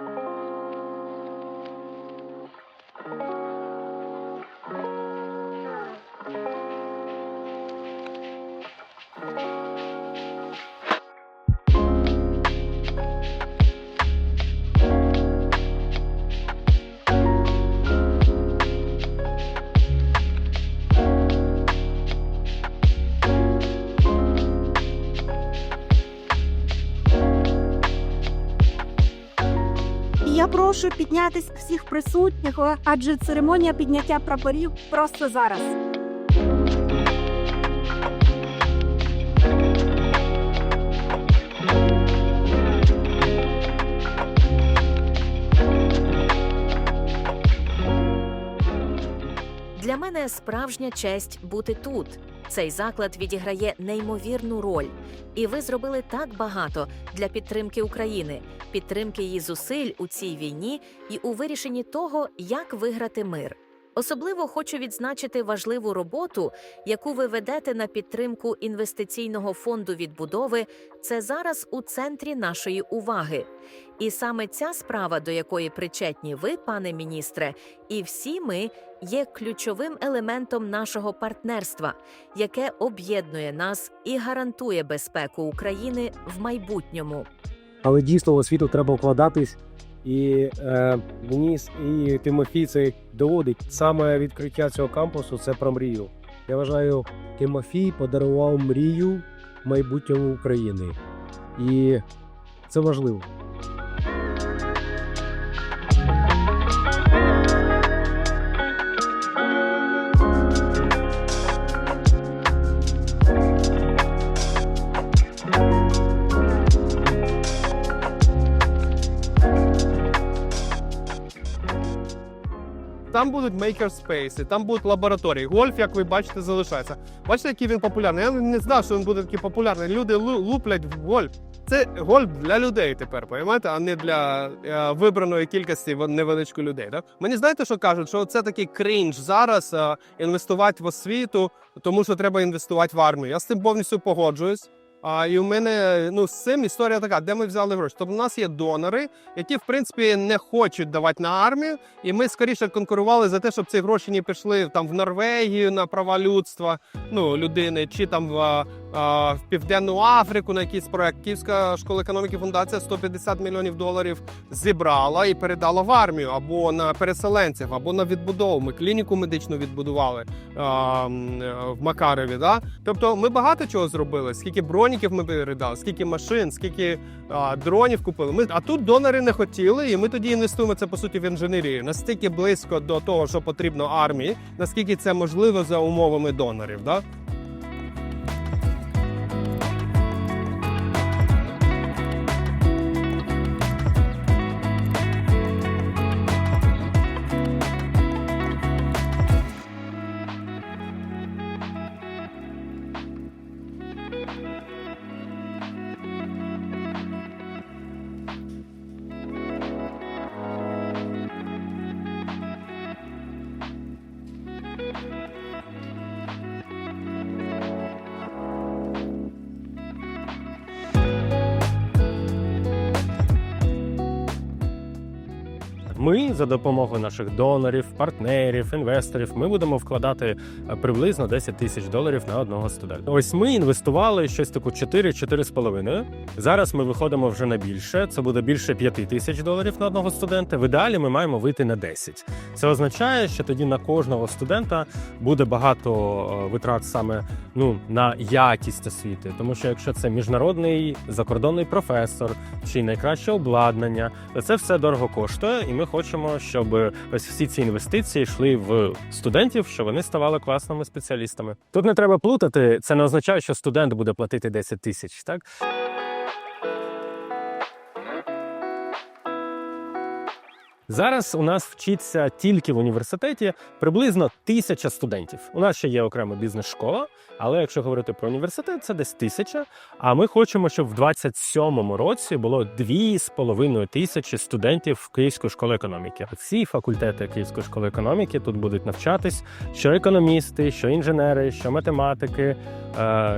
І Я прошу піднятись всіх присутніх, адже церемонія підняття прапорів просто зараз. Для мене справжня честь бути тут. Цей заклад відіграє неймовірну роль, і ви зробили так багато для підтримки України, підтримки її зусиль у цій війні і у вирішенні того, як виграти мир. Особливо хочу відзначити важливу роботу, яку ви ведете на підтримку інвестиційного фонду відбудови. Це зараз у центрі нашої уваги. І саме ця справа, до якої причетні ви, пане міністре, і всі ми є ключовим елементом нашого партнерства, яке об'єднує нас і гарантує безпеку України в майбутньому. але дійсно в освіту треба вкладатись. І е, Деніс і Тимофій доводить. Саме відкриття цього кампусу це про мрію. Я вважаю, Тимофій подарував мрію майбутньому України. І це важливо. Там будуть мейкерспейси, там будуть лабораторії. Гольф, як ви бачите, залишається. Бачите, який він популярний? Я не знав, що він буде такий популярний. Люди луплять в гольф. Це гольф для людей тепер, розумієте, а не для е, вибраної кількості невеличкої людей. Так? Мені знаєте, що кажуть, що це такий крінж зараз е, інвестувати в освіту, тому що треба інвестувати в армію. Я з цим повністю погоджуюсь. А і у мене ну з цим історія така, де ми взяли гроші. Тобто, у нас є донори, які в принципі не хочуть давати на армію, і ми скоріше конкурували за те, щоб ці гроші не пішли там в Норвегію на права людства, ну людини, чи там в, в Південну Африку на якийсь проект. Київська школа економіки фундація 150 мільйонів доларів зібрала і передала в армію або на переселенців, або на відбудову. Ми клініку медичну відбудували в Макарові. Да? Тобто ми багато чого зробили. Скільки броніків ми передали, скільки машин, скільки дронів купили. Ми а тут донори не хотіли, і ми тоді інвестуємо це по суті в інженерію. Настільки близько до того, що потрібно армії, наскільки це можливо за умовами донорів. Да? Ми за допомогою наших донорів, партнерів, інвесторів, ми будемо вкладати е, приблизно 10 тисяч доларів на одного студента. Ось ми інвестували щось таку 4-4,5. Зараз ми виходимо вже на більше. Це буде більше 5 тисяч доларів на одного студента. В ідеалі ми маємо вийти на 10. Це означає, що тоді на кожного студента буде багато е, витрат саме ну на якість освіти, тому що якщо це міжнародний закордонний професор чи найкраще обладнання, то це все дорого коштує, і ми хочемо, щоб ось всі ці інвестиції йшли в студентів, щоб вони ставали класними спеціалістами. Тут не треба плутати. Це не означає, що студент буде платити 10 тисяч. Так Зараз у нас вчиться тільки в університеті приблизно тисяча студентів. У нас ще є окрема бізнес-школа, але якщо говорити про університет, це десь тисяча. А ми хочемо, щоб в 27-му році було дві з половиною тисячі студентів Київської школи економіки. Всі факультети Київської школи економіки тут будуть навчатись, що економісти, що інженери, що математики. Е,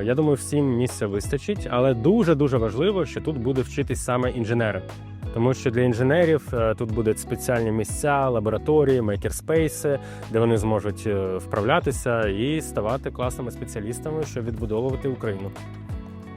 я думаю, всім місця вистачить, але дуже дуже важливо, що тут буде вчитись саме інженери. Тому що для інженерів е, тут будуть спеціальні місця, лабораторії, мейкерспейси, де вони зможуть е, вправлятися і ставати класними спеціалістами, щоб відбудовувати Україну.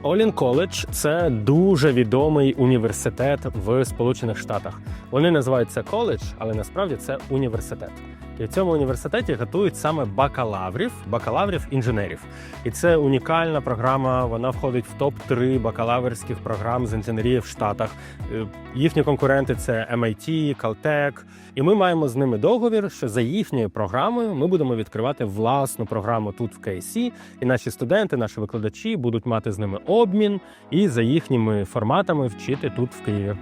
Олін Коледж це дуже відомий університет в Сполучених Штатах. Вони називаються коледж, але насправді це університет. І в цьому університеті готують саме бакалаврів, бакалаврів інженерів. І це унікальна програма. Вона входить в топ 3 бакалаврських програм з інженерії в Штатах. Е, Їхні конкуренти це MIT, Caltech. І ми маємо з ними договір, що за їхньою програмою ми будемо відкривати власну програму тут в KC, і наші студенти, наші викладачі будуть мати з ними обмін і за їхніми форматами вчити тут в Києві.